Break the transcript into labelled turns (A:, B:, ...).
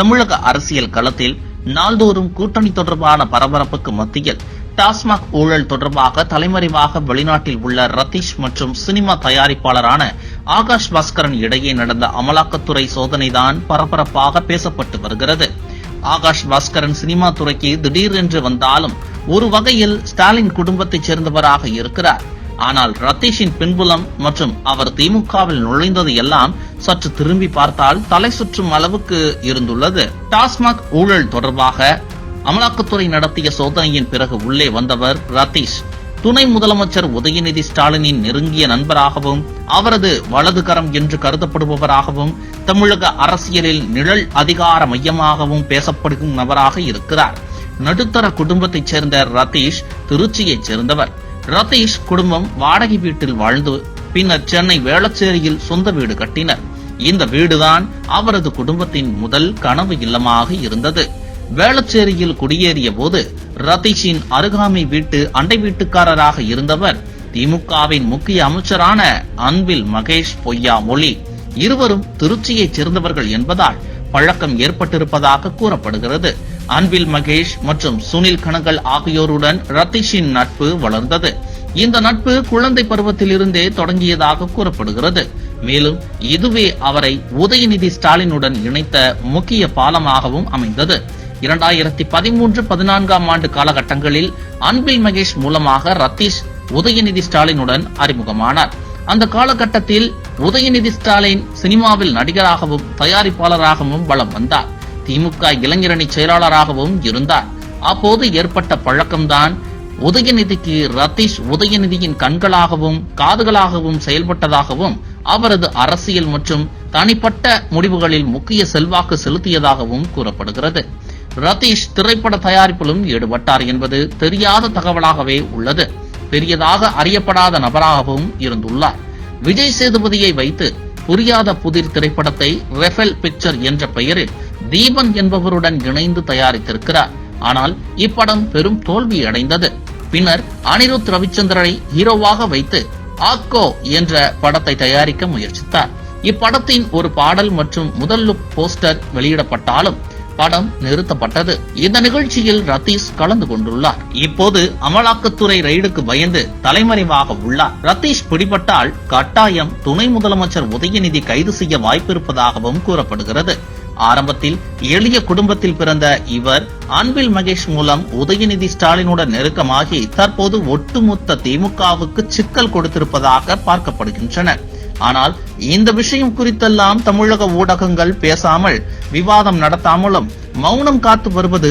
A: தமிழக அரசியல் களத்தில் நாள்தோறும் கூட்டணி தொடர்பான பரபரப்புக்கு மத்தியில் டாஸ்மாக் ஊழல் தொடர்பாக தலைமறைவாக வெளிநாட்டில் உள்ள ரதீஷ் மற்றும் சினிமா தயாரிப்பாளரான ஆகாஷ் பாஸ்கரன் இடையே நடந்த அமலாக்கத்துறை சோதனைதான் பரபரப்பாக பேசப்பட்டு வருகிறது. ஆகாஷ் பாஸ்கரன் சினிமா துறைக்கு திடீரென்று வந்தாலும் ஒரு வகையில் ஸ்டாலின் குடும்பத்தைச் சேர்ந்தவராக இருக்கிறார். ஆனால் ரத்தீஷின் பின்புலம் மற்றும் அவர் திமுகவில் நுழைந்தது எல்லாம் சற்று திரும்பி பார்த்தால் தலை சுற்றும் அளவுக்கு இருந்துள்ளது. டாஸ்மாக் ஊழல் தொடர்பாக அமலாக்கத்துறை நடத்திய சோதனையின் பிறகு உள்ளே வந்தவர் ரத்தீஷ். துணை முதலமைச்சர் உதயநிதி ஸ்டாலினின் நெருங்கிய நண்பராகவும் அவரது வலதுகரம் என்று கருதப்படுபவராகவும் தமிழக அரசியலில் நிழல் அதிகார மையமாகவும் பேசப்படும் நபராக இருக்கிறார். நடுத்தர குடும்பத்தைச் சேர்ந்த ரதீஷ் திருச்சியைச் சேர்ந்தவர். ரதீஷ் குடும்பம் வாடகை வீட்டில் வாழ்ந்து பின்னர் சென்னை வேளச்சேரியில் சொந்த வீடு கட்டினர். இந்த வீடுதான் அவரது குடும்பத்தின் முதல் கனவு இல்லமாக இருந்தது. வேளச்சேரியில் குடியேறிய போது ரதீஷின் அருகாமை வீட்டு அண்டை வீட்டுக்காரராக இருந்தவர் திமுகவின் முக்கிய அமைச்சரான அன்பில் மகேஷ் பொய்யாமொழி. இருவரும் திருச்சியைச் சேர்ந்தவர்கள் என்பதால் பழக்கம் ஏற்பட்டிருப்பதாக கூறப்படுகிறது. அன்பில் மகேஷ் மற்றும் சுனில் கணங்கள் ஆகியோருடன் ரதீஷின் நட்பு வளர்ந்தது. இந்த நட்பு குழந்தை பருவத்தில் இருந்தே தொடங்கியதாக கூறப்படுகிறது. மேலும் இதுவே அவரை உதயநிதி ஸ்டாலினுடன் இணைத்த முக்கிய பாலமாகவும் அமைந்தது. இரண்டாயிரத்தி பதிமூன்று பதினான்காம் ஆண்டு காலகட்டங்களில் அன்பில் மகேஷ் மூலமாக ரத்தீஷ் உதயநிதி ஸ்டாலினுடன் அறிமுகமானார். அந்த காலகட்டத்தில் உதயநிதி ஸ்டாலின் சினிமாவில் நடிகராகவும் தயாரிப்பாளராகவும் வலம் வந்தார். திமுக இளைஞரணி செயலாளராகவும் இருந்தார். அப்போது ஏற்பட்ட பழக்கம்தான் உதயநிதிக்கு ரதீஷ் உதயநிதியின் கண்களாகவும் காதுகளாகவும் செயல்பட்டதாகவும் அவரது அரசியல் மற்றும் தனிப்பட்ட முடிவுகளில் முக்கிய செல்வாக்கு செலுத்தியதாகவும் கூறப்படுகிறது. ரதீஷ் திரைப்பட தயாரிப்பிலும் ஈடுபட்டார் என்பது தெரியாத தகவலாகவே உள்ளது. பெரியதாக அறியப்படாத நபராகவும் இருந்துள்ளார். விஜய் சேதுபதியை வைத்து புரியாத புதிர் திரைப்படத்தை ரெஃபெல் பிக்சர் என்ற பெயரில் தீபன் என்பவருடன் இணைந்து தயாரித்திருக்கிறார். ஆனால் இப்படம் பெரும் தோல்வி அடைந்தது பின்னர் அனிருத் ரவிச்சந்திரனை ஹீரோவாக வைத்து ஆக்கோ என்ற படத்தை தயாரிக்க முயற்சித்தார். இப்படத்தின் ஒரு பாடல் மற்றும் முதல் லுக் போஸ்டர் வெளியிடப்பட்டாலும் படம் நிறுத்தப்பட்டது. இந்த நிகழ்ச்சியில் ரத்தீஷ் கலந்து கொண்டுள்ளார். இப்போது அமலாக்கத்துறை ரெய்டுக்கு பயந்து தலைமறைவாக உள்ளார். ரத்தீஷ் பிடிபட்டால் கட்டாயம் துணை முதலமைச்சர் உதயநிதி கைது செய்ய வாய்ப்பிருப்பதாகவும் கூறப்படுகிறது. ஆரம்பத்தில் எளிய குடும்பத்தில் பிறந்த இவர் அன்பில் மகேஷ் மூலம் உதயநிதி ஸ்டாலினுடன் நெருக்கமாகி தற்போது ஒட்டுமொத்த திமுகவுக்கு சிக்கல் கொடுத்திருப்பதாக பார்க்கப்படுகின்றன. ஆனால் இந்த விஷயம் குறித்தெல்லாம் தமிழக ஊடகங்கள் பேசாமல் விவாதம் நடத்தாமலும் மௌனம் காத்து வருவது